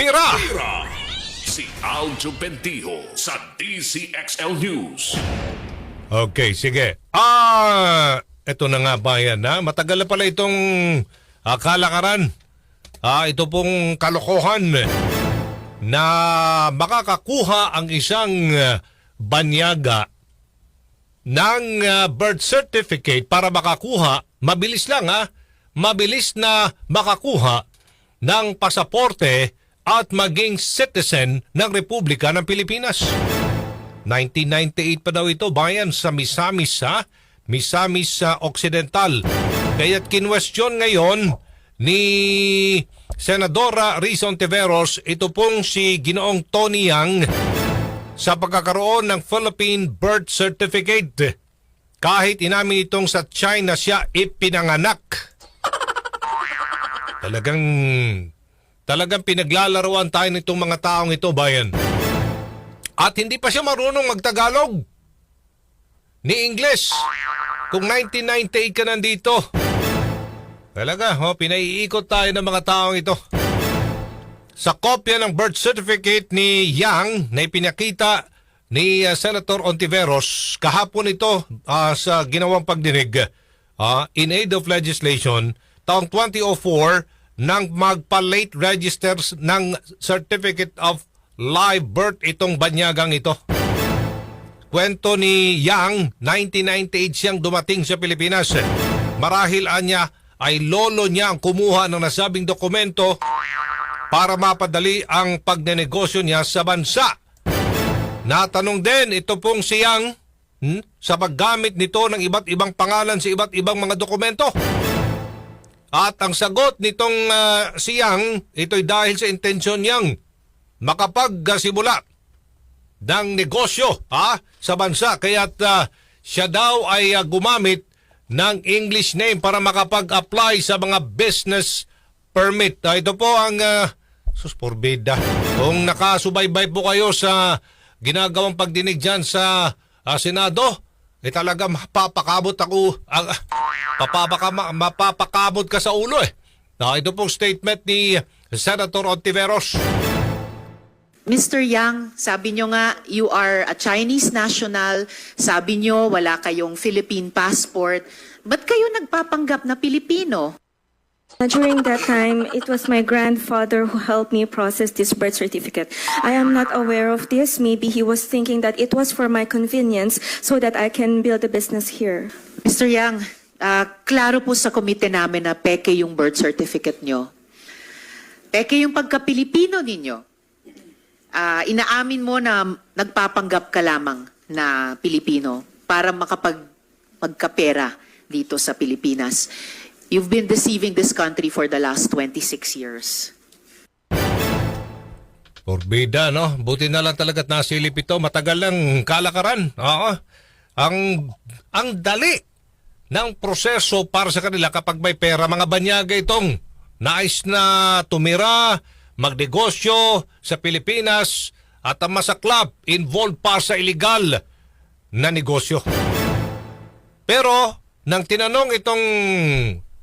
Pira! Tira si Aljo Bentijo sa DCXL News. Okay, sige. Ah, ito na nga bayan na. Matagal na pala itong ah, kalakaran. Ah, ito pong kalokohan na makakakuha ang isang banyaga ng ah, birth certificate para makakuha, mabilis lang ha, mabilis na makakuha ng pasaporte at maging citizen ng Republika ng Pilipinas. 1998 pa daw ito, bayan sa Misamis ha, Misamis sa Occidental. Kaya't kinwestiyon ngayon ni Senadora Rizon Tiveros, ito pong si Ginoong Tony Yang sa pagkakaroon ng Philippine Birth Certificate. Kahit inamin itong sa China siya ipinanganak. Talagang talagang pinaglalaruan tayo nitong mga taong ito, bayan. At hindi pa siya marunong magtagalog. Ni English. Kung 1998 ka nandito. Talaga, oh, pinaiikot tayo ng mga taong ito. Sa kopya ng birth certificate ni Yang na ipinakita ni uh, Senator Ontiveros kahapon ito uh, sa ginawang pagdinig uh, in aid of legislation taong 2004 nang magpa-late registers ng Certificate of Live Birth itong banyagang ito. Kwento ni Yang, 1998 siyang dumating sa Pilipinas. Marahil anya ay lolo niya ang kumuha ng nasabing dokumento para mapadali ang pagnenegosyo niya sa bansa. Natanong din ito pong siyang hmm, sa paggamit nito ng iba't ibang pangalan sa iba't ibang mga dokumento. At ang sagot nitong ah, siyang, ito'y dahil sa intensyon niyang makapagsimula ng negosyo ha, sa bansa. Kaya't ah, siya daw ay ah, gumamit ng English name para makapag-apply sa mga business permit. Ah, ito po ang uh, sus. Kung nakasubaybay po kayo sa ginagawang pagdinig dyan sa ah, Senado, eh talaga mapapakabot ako, ah, papapaka, ma- mapapakabot ka sa ulo eh. Ah, ito pong statement ni Senator Ontiveros. Mr. Yang, sabi nyo nga, you are a Chinese national. Sabi nyo, wala kayong Philippine passport. Ba't kayo nagpapanggap na Pilipino? During that time, it was my grandfather who helped me process this birth certificate. I am not aware of this. Maybe he was thinking that it was for my convenience so that I can build a business here. Mr. Yang, ah, klaro po sa komite namin na peke yung birth certificate nyo. Peke yung pagka-Pilipino ninyo. Ah, inaamin mo na nagpapanggap ka lamang na Pilipino para makapag magkapera dito sa Pilipinas. You've been deceiving this country for the last 26 years. Porbida, no? Buti na lang talaga't nasilip ito. Matagal lang kalakaran. Oo. Ang, ang dali ng proseso para sa kanila kapag may pera. Mga banyaga itong nais na tumira, magnegosyo sa Pilipinas at ang masaklap involved pa sa illegal na negosyo. Pero, nang tinanong itong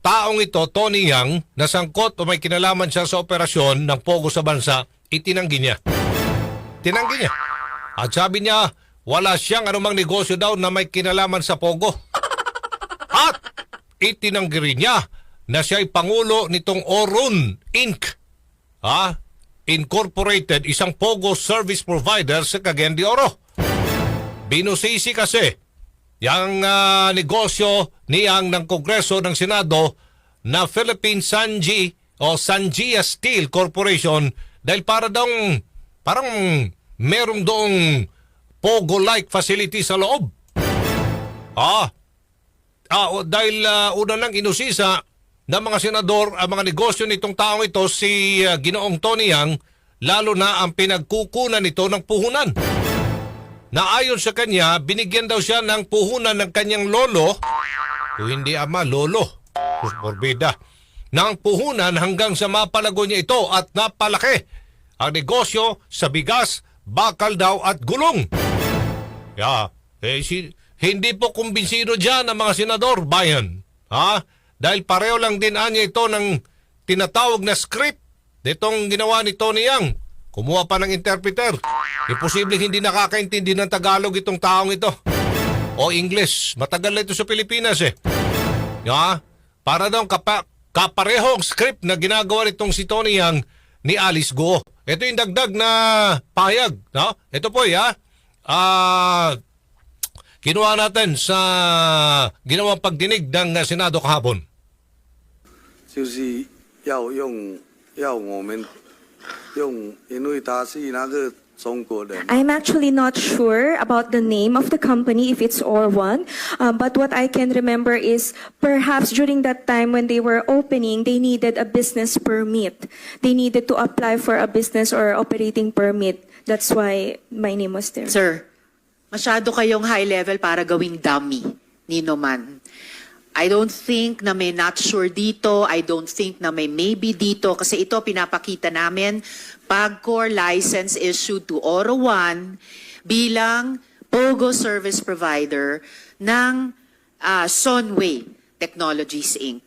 taong ito, Tony Yang, na sangkot o may kinalaman siya sa operasyon ng Pogo sa bansa, itinanggi niya. Tinanggi niya. At sabi niya, wala siyang anumang negosyo daw na may kinalaman sa Pogo. At itinanggi rin niya na siya ay pangulo nitong Orun Inc. Ha? Incorporated, isang Pogo service provider sa Cagayan de Oro. Binusisi kasi yung ah, negosyo niyang ng Kongreso ng Senado na Philippine Sanji o Sanjia Steel Corporation dahil para daw parang merong doong Pogo-like facility sa loob. Ah, ah dahil ah, una nang inusisa ng mga senador ang mga negosyo nitong taong ito si ah, Ginoong Tony Yang lalo na ang pinagkukunan nito ng puhunan na ayon sa kanya, binigyan daw siya ng puhunan ng kanyang lolo, o hindi ama, lolo, Morbida, ng puhunan hanggang sa mapalago niya ito at napalaki ang negosyo sa bigas, bakal daw at gulong. Ya, eh, si, hindi po kumbinsido dyan ang mga senador, bayan. Ha? Dahil pareho lang din anya ito ng tinatawag na script. nitong ginawa ni Tony Yang. Kumuha pa ng interpreter. Imposible hindi nakakaintindi ng Tagalog itong taong ito. O English. Matagal na ito sa Pilipinas eh. Ya, para daw kapa, kaparehong script na ginagawa nitong si Tony Yang ni Alice Go. Ito yung dagdag na payag. No? Ito po ya. Ah, kinuha natin sa ginawang pagdinig ng uh, Senado kahapon. 就是要用要我们用，因为他是那个中国人， I'm actually not sure about the name of the company, if it's or one. Um, but what I can remember is perhaps during that time when they were opening, they needed a business permit. They needed to apply for a business or operating permit. That's why my name was there. Sir, masyado kayong high level para gawing dummy, Nino Man. I don't think na may not sure dito. I don't think na may maybe dito. Kasi ito pinapakita namin PAGCOR license issued to Oro One bilang POGO service provider ng ah, Sonway Technologies Inc.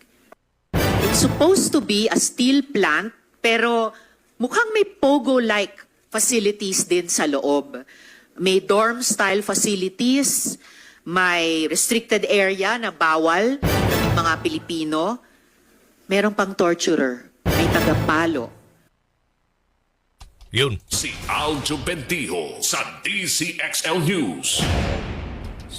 It's supposed to be a steel plant, pero mukhang may pogo-like facilities din sa loob. May dorm-style facilities, may restricted area na bawal ng mga Pilipino. Meron pang torturer, may tagapalo. Yun. Si Aljo Bendijo sa DCXL News.